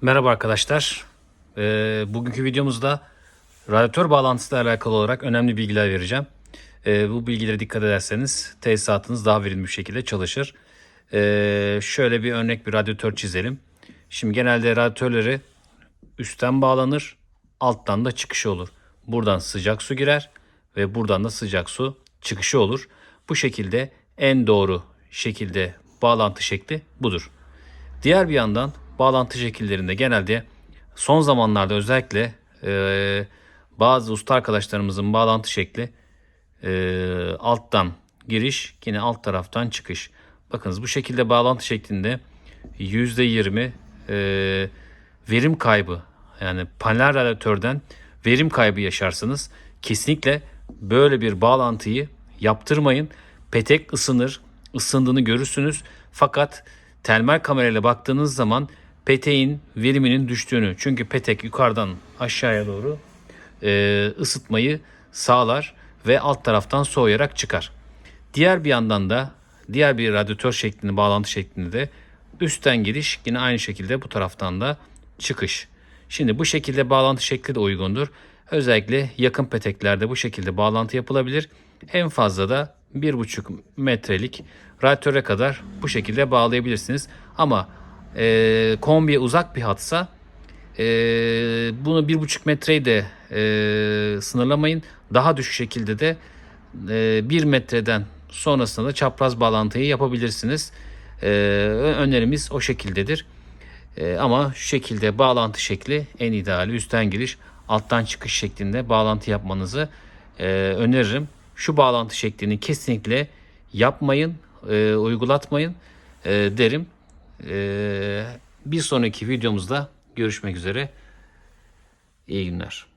Merhaba arkadaşlar. Ee, bugünkü videomuzda radyatör bağlantısıyla alakalı olarak önemli bilgiler vereceğim. Ee, bu bilgilere dikkat ederseniz tesisatınız daha verimli bir şekilde çalışır. Ee, şöyle bir örnek bir radyatör çizelim. Şimdi genelde radyatörleri üstten bağlanır, alttan da çıkışı olur. Buradan sıcak su girer ve buradan da sıcak su çıkışı olur. Bu şekilde en doğru şekilde bağlantı şekli budur. Diğer bir yandan bağlantı şekillerinde genelde son zamanlarda özellikle e, bazı usta arkadaşlarımızın bağlantı şekli e, alttan giriş yine alt taraftan çıkış. Bakınız bu şekilde bağlantı şeklinde %20 e, verim kaybı yani panel radyatörden verim kaybı yaşarsınız. Kesinlikle böyle bir bağlantıyı yaptırmayın. Petek ısınır, ısındığını görürsünüz. Fakat termal kamerayla baktığınız zaman peteğin veriminin düştüğünü çünkü petek yukarıdan aşağıya doğru e, ısıtmayı sağlar ve alt taraftan soğuyarak çıkar. Diğer bir yandan da diğer bir radyatör şeklinde bağlantı şeklinde de üstten giriş yine aynı şekilde bu taraftan da çıkış. Şimdi bu şekilde bağlantı şekli de uygundur. Özellikle yakın peteklerde bu şekilde bağlantı yapılabilir. En fazla da 1,5 metrelik radyatöre kadar bu şekilde bağlayabilirsiniz. Ama e, kombiye uzak bir hatsa e, bunu 1,5 metreyi de e, sınırlamayın. Daha düşük şekilde de e, 1 metreden sonrasında da çapraz bağlantıyı yapabilirsiniz. E, önerimiz o şekildedir. E, ama şu şekilde bağlantı şekli en ideali üstten giriş alttan çıkış şeklinde bağlantı yapmanızı e, öneririm. Şu bağlantı şeklini kesinlikle yapmayın, e, uygulatmayın e, derim. E, bir sonraki videomuzda görüşmek üzere. İyi günler.